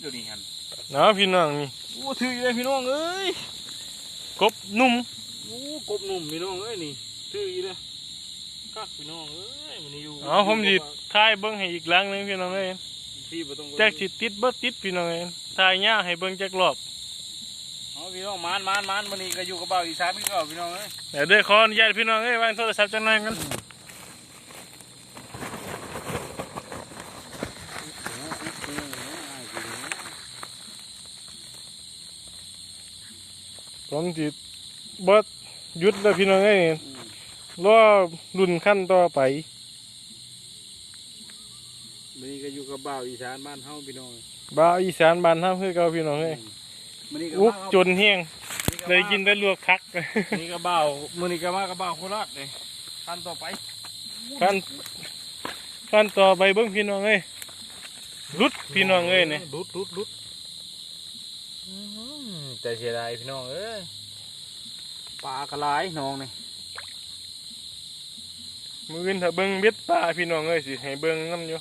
เดี๋ยวนี้ฮันเนาะพี่น้องนี่โอ้ถืออยู่เลยพี่น้องเอ้ยกบนุ่มโอ้กบหนุ่มพี่น้องเอ้ยนี่ถืออยู่เลยคักพี่น้องเอ้ยมันนี่อยู่อ๋อผมสิถ่ายเบิ่งให้อีกหลังหนึงพี่น้องเอ้ยพี่บ่ต้องแจ็คสิติดบ่ติดพี่น้องเอ้ยถ่ายยาวให้เบิ่งจักรอบเอาพี่น้องมานมานมานมันนี่ก็อยู่กับเบาอีสานพี่ก็พี่น้องเอ้ยเดี๋ยวเด้อขออนุญาตพี่น้องเอ้ยวางโทรศัพท์จังหน่อยกัน ผมสิบ่หยุดแล้วพี่น้องเอ้ยรอรุ่นขั้นต่อไปมันนี่ก็อยู่กับเบาอีสานบ้านเฮาพี่น้องบ่าวอีสานบ้านเฮาคือเก่าพี่น้องเอ้ยมันนี่ก็อุกมาจนเฮียงเลยกินแต่ลวกคักนี่ก็เบามันนี่ก็มากับเบาโคราชเลยขั้นต่อไปขั้นขั้นต่อไปเบิ่งพี่น้องเอ้ยรุดพี่น้องเอ้ยเนี่ยรุดรุดรุด แต่เสียดายพี่น้องเอ้ยปลากระไรน้องนี่มืออื่นถ้าเบิ่งเบ็ดปลาพี่น้องเอ้ยสิให้เบิ่งนํอยู่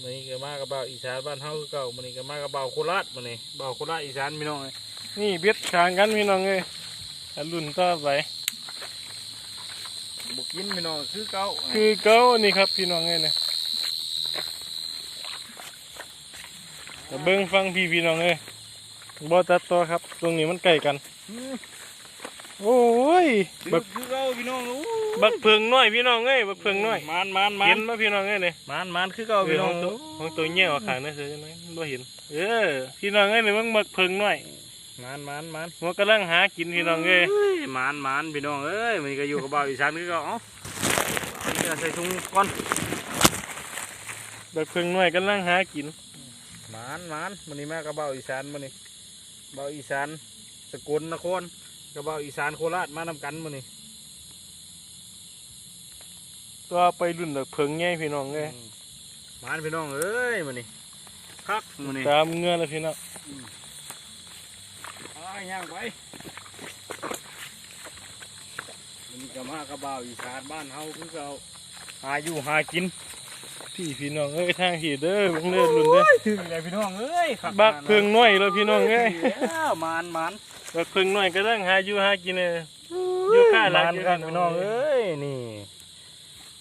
มันนี่ก็มากับเบาอีสานบ้านเฮาคือเก่ามันนี่ก็มากับเบาโคราชมันนี่เบาโคราชอีสานพี่น้องเอ้ยนี่เบ็ดข้างกันพี่น้องเอ้ยถ้ารุ่นต่อไปบุกินพี่น้องคือเก่าคือเก่านี่ครับพี่น้องเอ้ยเนี่ยถ้า เบิ่งฟังพี่พี่น้องเอ้ยบ่ตัดต่อครับ ตรงนี้มันใกล้กัน โอ้ยบับักกคือเก่าพี่น้องอู้บักเพิงน้อยพี่น้องเอ้ยบักเพิงน้อยมานมานมาเห็นนมาพี่น้องเอ้ยเนี่ยมานมานคือเก่าเอพี่อน้ขอองงตัวของตัวเงี้ยว่าขางนั่นเสือจังไงบ่เห็น เออพี่น้องเอ้ยเนี่ยมันบักเพิงน้อยมานมานมานหัวกำลังหากินพี่น้องเอ้ยมานมานพี่น้องเอ้ยมันนี่ก็อยู่กับเบาอีสานคือเก่าเอ้าเอานี่ก็ใส่ถุงก่อนบักเพิงน้อยกำลังหากิน มานมานมันนี่มากับเบาอีสานมันนี่เบาอีสานสกลนครกับเบาอีสานโคราชมานำกันมันนี่ตัวไปรุ่นบักเพิงไงพี่น้องเอ้ยมานพี่น้องเอ้ยมันนี่คักมันนี่ตามเงือแล้วพี่น้องเอาย่างไปมันนี่ก็มากับเบาอีสานบ้านเฮาคือเก่าหาอยู่หากิน พี่พี่น้องเอ้ยทางพี่เด้อเบิ่งเด้อรุ่นเด้อถึงเลยพี่น้องเอ้ยคับักเพิงน้อยแล้วพี่น้องเอ้ยแล้วมานมานบักเพิงน้อยกำลังหาอยู่หากินเอ้ยอยู่ข้างหลังมานกันพี่น้องเอ้ยนี่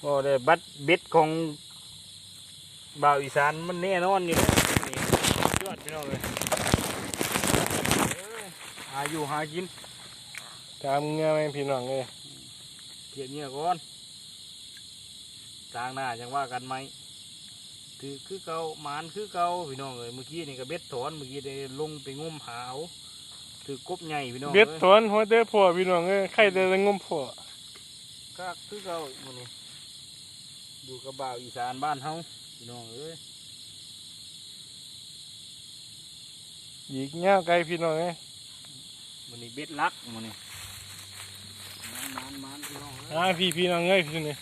บ่ได้บัตรเบ็ดของบ่าวอีสานมันแน่นอนอยู่แล้วนี่ยอดพี่น้องเลยเอ้ยหาอยู่หากินตามเงือแม่พี่น้องเอ้ยเกียดเนี่ยก่อน ทางหน้าจังว่ากันไหมคือคือเก่ามานคือเก่าพี่น้องเอ้ยเมื่อกี้นี่ก็เบ็ดถอนเมื่อกี้ได้ลงไปงมหาวถือกบใหญ่พี่น้องเบ็ดอ้ยถอนหัวเด้อพ่อพี่น้องเอ้ยใครแต่ละงมพ่อก็คือเก่ามื้อนี้อยู่กับบ่าวอีสานบ้านเฮาพี่น้องเอ้ยอีกยาวไกลพี่น้องเอ้ยมื้อนี้เบ็ดลักมื้อนี้มันมันมันพี่น้องเอ้ยหาพี่พี่น้องเอ้ยพี่นี่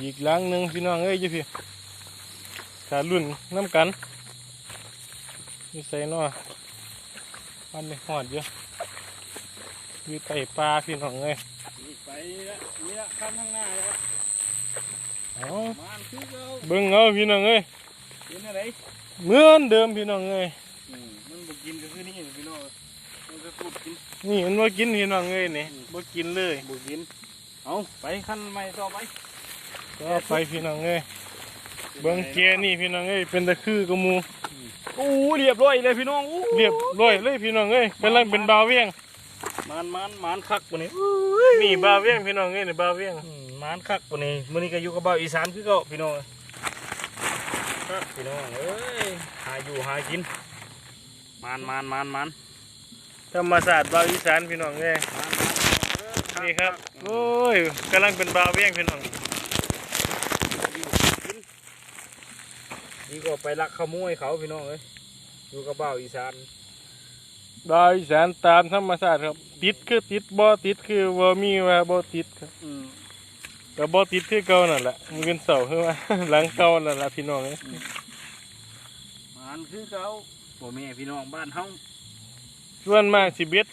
อีกหลังหนึงพี่น้องเอ้ยอยู่พี่ถ้ารุ่นน้ำกันนี่ใส่เนาะมันนี่หอดอยู่อยู่ใต้ปลาพี่น้องเอ้ยนี่ไปละนี่ละข้ามข้างหน้าเลยละเอามันคือเก่าเบิ่งเอาพี่น้องเอ้ยเป็นอะไรเหมือนเดิมพี่น้องเอ้ยอืมมันบ่กินก็คือนี่พี่น้องมันก็พูดกินนี่มันว่ากินพี่น้องเอ้ยนี่บ่กินเลยบ่กินเอาไปขั้นใหม่ต่อไป ก็ไปพี่น้องเอ้ยเบิ่งแกนี่พี่น้องเอ้ยเป็นตะคือกระมูอู้เรียบร้อยเลยพี่น้องอู้เรียบร้อยเลยพี่น้องเอ้ยกำลังเป็นบาวเวียงมันมันมันคักมื้อนี้นี่บาวเวียงพี่น้องเอ้ยนี่บาวเวียงอืมมันคักมื้อนี้มื้อนี้ก็อยู่กับบ่าวอีสานคือเก่าพี่น้องเอ้ยครับพี่น้องเอ้ยหาอยู่หากินมันมันมันมันธรรมศาสตร์บาวอีสานพี่น้องเอ้ยมันนี่ครับโอ้ยกำลังเป็นบาวเวียงพี่น้อง นี่ก็ไปลักขโมยเขาพี่น้องเอ้ยอยู่กับบ่าวอีสานบาวอีสานตามธรรมศาสตร์ครับ ติดคือติดบ่ติดคือบ่มีว่าบ่ติดครับอืมก็บ่ติดคือเก่านั่นแหละมือเป็นเสาคือว่า หลังเก่านั่นแหละพี่น้องเอ้ยมันคือเขาบ่แม่พี่น้องบ้านเฮาส่วนมากสิเบ็ด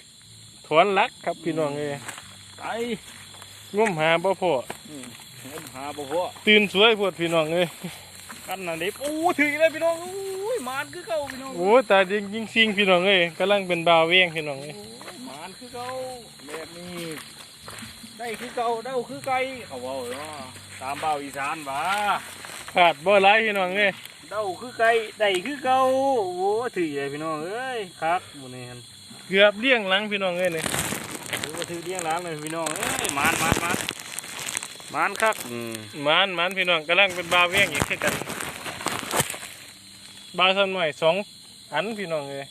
ถอนหลักครับพี่น้องเอ้ยไปงมหาบ่พออืมผมหาบ่พอตื่นสวยพวดพี่น้องเอ้ย กันน่ะเด็บโอ้ถือเลยพี่น้องโอ้ยหมานคือเก่าพี่น้องโอ้ตาดิงยิงซิงพี่น้องเอ้ยกำลังเป็นบาวเวียงพี่น้องเอ้ยโอ้ยหมานคือเก่าแบบนี้ได้คือเก่าเด้าคือไก่เขาเว้าเนาะตามเบาอีสานว่าขาดบ่หลายพี่น้องเอ้ยเด้าคือไก่ได้คือเก่าโอ้ถือเลยพี่น้องเอ้ยคักหมื้นี้หั่นเกือบเลี้ยงหลังพี่น้องเอ้ยนี่ถือว่าถือเลี้ยงหล้างเลยพี่น้องเอ้ยหมานหมานหมานหมานคักอืมหมานหมานพี่น้องกำลังเป็นบาวเวียงอีกคือกัน บาวสันหน่อยสองอันพี่น้องเอ้ย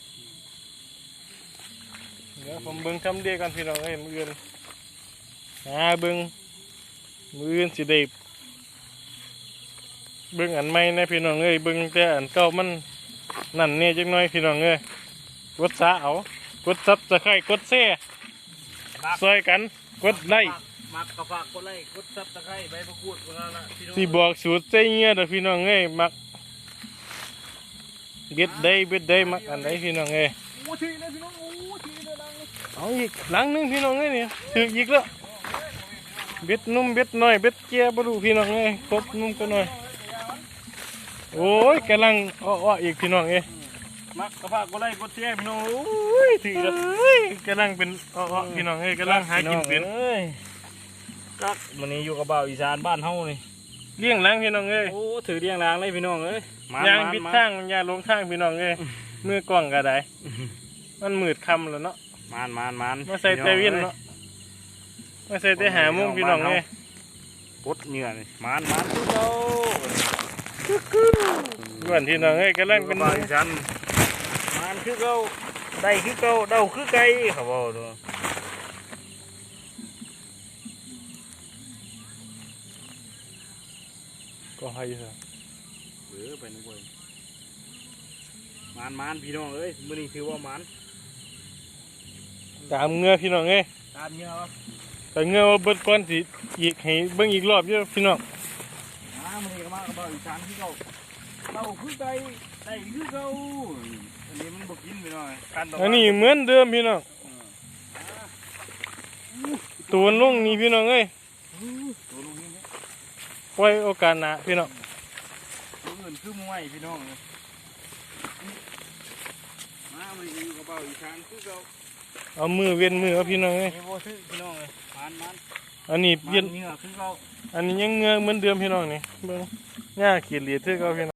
เดี๋ยวผมเบิ่งทำเดียกันพี่น้องเอ้ยมืออื่นหาเบิ่งมืออื่นสิได้เบิ่งอันใหม่นะพี่น้องเอ้ยเบิ่งแต่อันเก่ามันนั่นเนี่ยจังน้อยพี่น้องเอ้ยกดซาเอากดซับสไครกดแซ่มักซอยกันกดไลค์มักกระฝากกดไลค์กดซับตะไคร้ใบมะกรูดพวกนั้นนะพี่น้องสิบอกสูตรใจเงี้ยเด้อพี่น้องเอ้ยมัก เบ็ดได้เบ็ดได้มักอันใดพี่น้องเอ้ยโอ้ถือเลยพี่น้องโอ้ถือเลยดังเลยเอาอีกหลังหนึงพี่น้องเอ้ยนี่ถึกอีกแล้วเบ็ดนุ่มเบ็ดน้อยเบ็ดเกียบ่รู้พี่น้องเอ้ยครบนุ่มก็น้อยโอ้ยกำลังอ้อๆอีกพี่น้องเอ้ยมักกระฝากกดไลค์กดแชร์พี่น้องโอ้ยถือเลยเอ้ยกำลังเป็นอ้อๆพี่น้องเอ้ยกำลังหากินเป็นเอ้ยกักวันนี้อยู่กับบ่าวอีสานบ้านเฮานี่ เลี้ยงหลังพี่น้องเอ้ยโอ้ถือเรียงรางเลยพี่น้องเอ้ยมยางมบิดมทางยางลงทางพี่น้องเอ้ยมือกล้องก็ได้มันมืดค่ำแล้วเนาะมานมานมานมาใส่แต่วินเนาะมาใส่แต่หาโมุมพี่น้องเอ้ยปดเหงื่อนี่มานมานทุกเจ้าด่วนพี่น้องเอ้ยกำลังเป็นบ่าวอีสานมานคือเก่าได้คือเก่าเดาคือไก่เขาบอกดู ก็ให้ซะเออไปนึกว่าหมานหมานพี่น้องเอ้ยมื้อนี้ถือว่าหมานตามเงือพี่น้องเอ้ยตามเงี้ยครับแต่เงือว่าเบิดก่อนสิอีกให้เบิ่งอีกรอบอยู่พี่น้องมามื้อนี้ก็มากับบ่าวอีสานคือเก่าเดาคือไก่ได้คือเก่าอันนี้มันบ่กินพี่น้องกันต่อันนี้เหมือนเดิมพี่น้องตัวลงนี่พี่น้องเอ้ยตัวลูกนี้เนี่ย ปล่อยโอกาสหน้าพี่น้องตัวอื่นคือมวยพี่น้องเลยมามื้อนี้อยู่กับบ่าวอีสานคือเก่าเอามือเวียนมือเอาพี่น้องเอ้ยนี่บ่ซื้อพี่น้องเลยหมานหมานอันนี้หมาเวียนนเหงื่อคือเก่าอันนี้ยังเงือเหมือนเดิมพี่น้องนี่เบิ่งหญ้าขีดเหลียดคือเก่าพี่น้อง